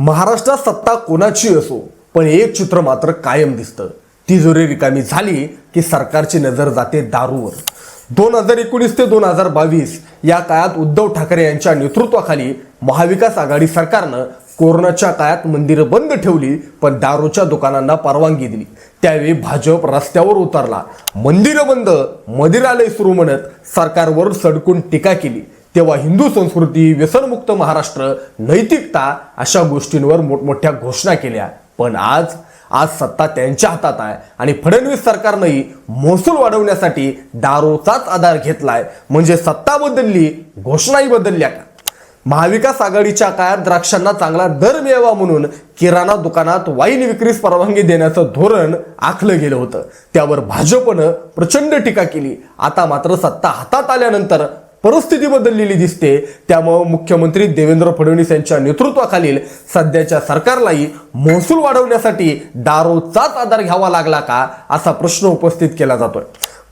महाराष्ट्रात सत्ता कोणाची असो पण एक चित्र मात्र कायम दिसतं. तिजोरी रिकामी झाली की सरकारची नजर जाते दारूवर. दोन हजार एकोणीस ते दोन हजार बावीस या काळात उद्धव ठाकरे यांच्या नेतृत्वाखाली महाविकास आघाडी सरकारनं कोरोनाच्या काळात मंदिरं बंद ठेवली पण दारूच्या दुकानांना परवानगी दिली. त्यावेळी भाजप रस्त्यावर उतरला. मंदिरं बंद मदिरालय सुरू म्हणत सरकारवर सडकून टीका केली. तेव्हा हिंदू संस्कृती व्यसनमुक्त महाराष्ट्र नैतिकता अशा गोष्टींवर मोठमोठ्या घोषणा केल्या. पण आज आज सत्ता त्यांच्या हातात आहे आणि फडणवीस सरकारनंही महसूल वाढवण्यासाठी दारूचाच आधार घेतलाय. म्हणजे सत्ता बदलली घोषणाही बदलल्या का? महाविकास आघाडीच्या काळात द्राक्षांना चांगला दर मिळावा म्हणून किराणा दुकानात वाईन विक्रीस परवानगी देण्याचं धोरण आखलं गेलं होतं. त्यावर भाजपनं प्रचंड टीका केली. आता मात्र सत्ता हातात आल्यानंतर परिस्थिती बदललेली दिसते. त्यामुळं मुख्यमंत्री देवेंद्र फडणवीस यांच्या नेतृत्वाखालील सध्याच्या सरकारलाही महसूल वाढवण्यासाठी दारूचाच आधार घ्यावा लागला का असा प्रश्न उपस्थित केला जातोय.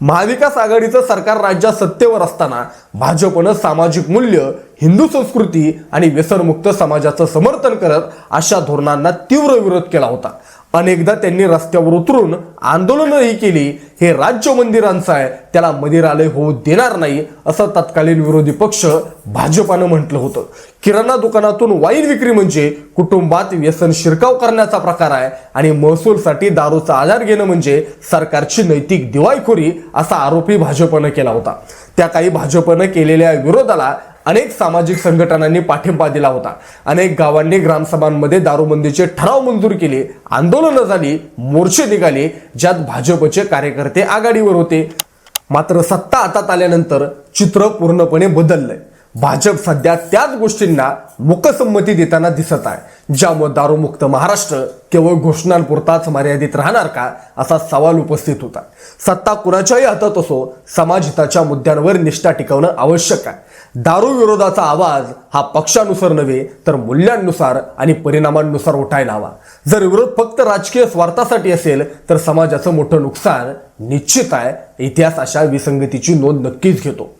महाविकास आघाडीचं सरकार राज्यात सत्तेवर असताना भाजपनं सामाजिक मूल्य हिंदू संस्कृती आणि व्यसनमुक्त समाजाचं समर्थन करत अशा धोरणांना तीव्र विरोध केला होता. अनेकदा त्यांनी रस्त्यावर उतरून आंदोलनही केली. हे राज्य मंदिरांचं आहे. त्याला मंदिरालय होऊ देणार नाही असं तत्कालीन विरोधी पक्ष भाजपानं म्हटलं होतं. किराणा दुकानातून वाईन विक्री म्हणजे कुटुंबात व्यसन शिरकाव करण्याचा प्रकार आहे आणि महसूलसाठी दारूचा आधार घेणं म्हणजे सरकारची नैतिक दिवाळखोरी असा आरोपही भाजपनं केला होता. त्या काही भाजपनं केलेल्या विरोधाला अनेक सामाजिक संघटनांनी पाठिंबा दिला होता. अनेक गावांनी ग्रामसभांमध्ये दारूबंदीचे ठराव मंजूर केले. आंदोलनं झाली मोर्चे निघाले ज्यात भाजपचे कार्यकर्ते आघाडीवर होते. मात्र सत्ता हातात आल्यानंतर चित्र पूर्णपणे बदललंय. भाजप सध्या त्याच गोष्टींना मुकसंमती देताना दिसत आहे. ज्यामुळे दारूमुक्त महाराष्ट्र केवळ घोषणांपुरताच मर्यादित राहणार का असा सवाल उपस्थित होता. सत्ता कुणाच्याही हातात असो समाजहिताच्या मुद्द्यांवर निष्ठा टिकवणं आवश्यक आहे. दारू विरोधाचा आवाज हा पक्षानुसार नव्हे तर मूल्यांनुसार आणि परिणामांनुसार उठायला हवा. जर विरोध फक्त राजकीय स्वार्थासाठी असेल तर समाजाचं मोठं नुकसान निश्चित आहे. इतिहास अशा विसंगतीची नोंद नक्कीच घेतो.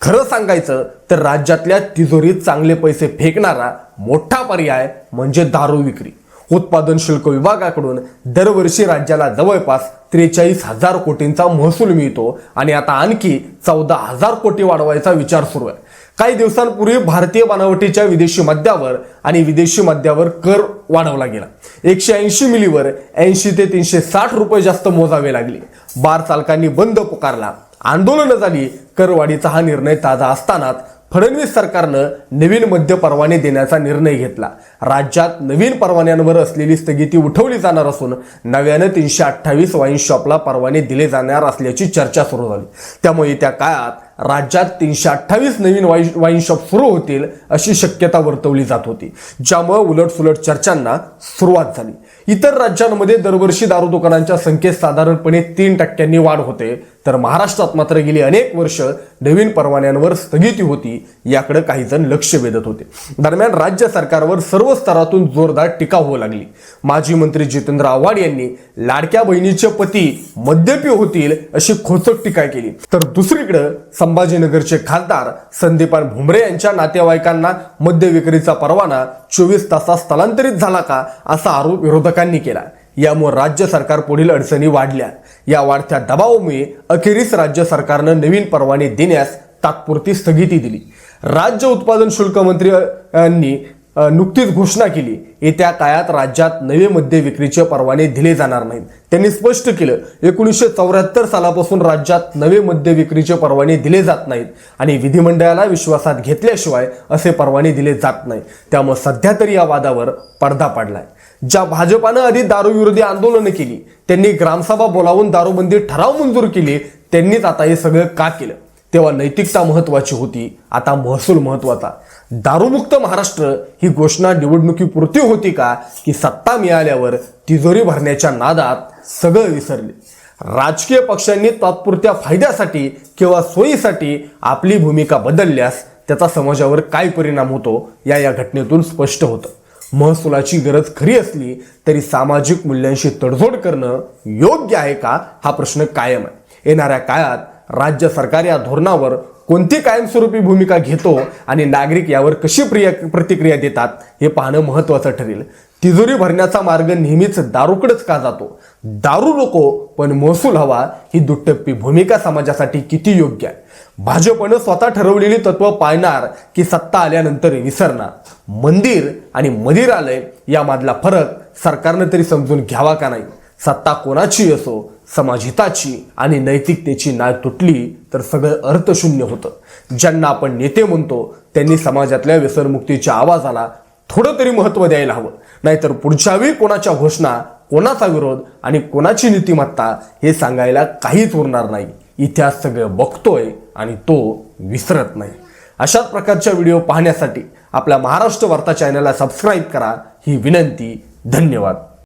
खरं सांगायचं तर राज्यातल्या तिजोरीत चांगले पैसे फेकणारा मोठा पर्याय म्हणजे दारू विक्री. उत्पादन शुल्क विभागाकडून दरवर्षी राज्याला जवळपास त्रेचाळीस हजार कोटींचा महसूल मिळतो आणि आता आणखी चौदा हजार कोटी वाढवायचा विचार सुरू आहे. काही दिवसांपूर्वी भारतीय बनावटीच्या विदेशी मद्यावर आणि विदेशी मद्यावर कर वाढवला गेला. एकशे ऐंशी मिलीवर ऐंशी ते तीनशे साठ रुपये जास्त मोजावे लागले. बार चालकांनी बंद पुकारला. आंदोलनं झाली. करवाढीचा हा निर्णय ताजा असतानाच फडणवीस सरकारनं नवीन मद्य परवाने देण्याचा निर्णय घेतला. राज्यात नवीन परवान्यांवर असलेली स्थगिती उठवली जाणार असून नव्यानं तीनशे अठ्ठावीस वाईन शॉपला परवाने दिले जाणार असल्याची चर्चा सुरू झाली. त्यामुळे त्या काळात राज्यात तीनशे अठ्ठावीस नवीन वाईन वाईन शॉप सुरू होतील अशी शक्यता वर्तवली जात होती. ज्यामुळे उलटसुलट चर्चांना सुरुवात झाली. इतर राज्यांमध्ये दरवर्षी दारू दुकानांच्या संख्येत साधारणपणे तीन टक्क्यांनी वाढ होते. तर महाराष्ट्रात मात्र गेली अनेक वर्ष नवीन परवान्यांवर स्थगिती होती याकडे काही जण लक्ष वेधत होते. दरम्यान राज्य सरकारवर सर्व स्तरातून जोरदार टीका होऊ लागली. माजी मंत्री जितेंद्र आव्हाड यांनी लाडक्या बहिणीचे पती मद्यपी होतील अशी खोचक टीका केली. तर दुसरीकडे संभाजीनगरचे खासदार संदीपान भुमरे यांच्या नातेवाईकांना मद्य विक्रीचा परवाना चोवीस तासात स्थलांतरित झाला का असा आरोप विरोधकांनी केला. यामुळे राज्य सरकार पुढील अडचणी वाढल्या. या वाढत्या दबावामुळे अखेरीस राज्य सरकारनं नवीन परवाने देण्यास तात्पुरती स्थगिती दिली. राज्य उत्पादन शुल्क मंत्री यांनी नुकतीच घोषणा केली. येत्या काळात राज्यात नवे मद्य विक्रीचे परवाने दिले जाणार नाहीत. त्यांनी स्पष्ट केलं एकोणीसशे चौऱ्याहत्तर सालापासून राज्यात नवे मद्य विक्रीचे परवाने दिले जात नाहीत आणि विधिमंडळाला विश्वासात घेतल्याशिवाय असे परवाने दिले जात नाहीत. त्यामुळे सध्या तरी या वादावर पडदा पडलाय. ज्या भाजपानं आधी दारूविरोधी आंदोलनं केली त्यांनी ग्रामसभा बोलावून दारूबंदी ठराव मंजूर केली त्यांनीच आता हे सगळं का केलं? तेव्हा नैतिकता महत्त्वाची होती. आता महसूल महत्त्वाचा दारूमुक्त महाराष्ट्र ही घोषणा निवडणुकीपुरती होती का? की सत्ता मिळाल्यावर तिजोरी भरण्याच्या नादात सगळं विसरले. राजकीय पक्षांनी तात्पुरत्या फायद्यासाठी किंवा सोयीसाठी आपली भूमिका बदलल्यास त्याचा समाजावर काय परिणाम होतो या या घटनेतून स्पष्ट होतं. महसुलाची गरज खरी असली तरी सामाजिक मूल्यांशी तडजोड करणं योग्य आहे का? हा प्रश्न कायम आहे. येणाऱ्या काळात राज्य सरकार या धोरणावर कोणती कायमस्वरूपी भूमिका घेतो आणि नागरिक यावर कशी प्रिय प्रतिक्रिया देतात हे पाहणं महत्त्वाचं ठरेल. तिजोरी भरण्याचा मार्ग नेहमीच दारूकडेच का जातो? दारू नको पण महसूल हवा ही दुट्टप्पी भूमिका समाजासाठी किती योग्य आहे? भाजपनं स्वतः ठरवलेली तत्व पाळणार की सत्ता आल्यानंतर विसरणार? मंदिर आणि मंदिरालय यामधला फरक सरकारनं तरी समजून घ्यावा का नाही? सत्ता कोणाची असो समाजहिताची आणि नैतिकतेची नाळ तुटली तर सगळं अर्थशून्य होतं. ज्यांना आपण नेते म्हणतो त्यांनी समाजातल्या व्यसनमुक्तीच्या आवाजाला थोडं तरी महत्त्व द्यायला हवं. नाहीतर पुढच्या वेळी कोणाच्या घोषणा कोणाचा विरोध आणि कोणाची नीतिमत्ता हे सांगायला काहीच उरणार नाही. इतिहास सगळं बघतोय आणि तो विसरत नाही. अशाच प्रकारच्या व्हिडिओ पाहण्यासाठी आपल्या महाराष्ट्र वार्ता चॅनलला सबस्क्राईब करा. ही विनंती. धन्यवाद.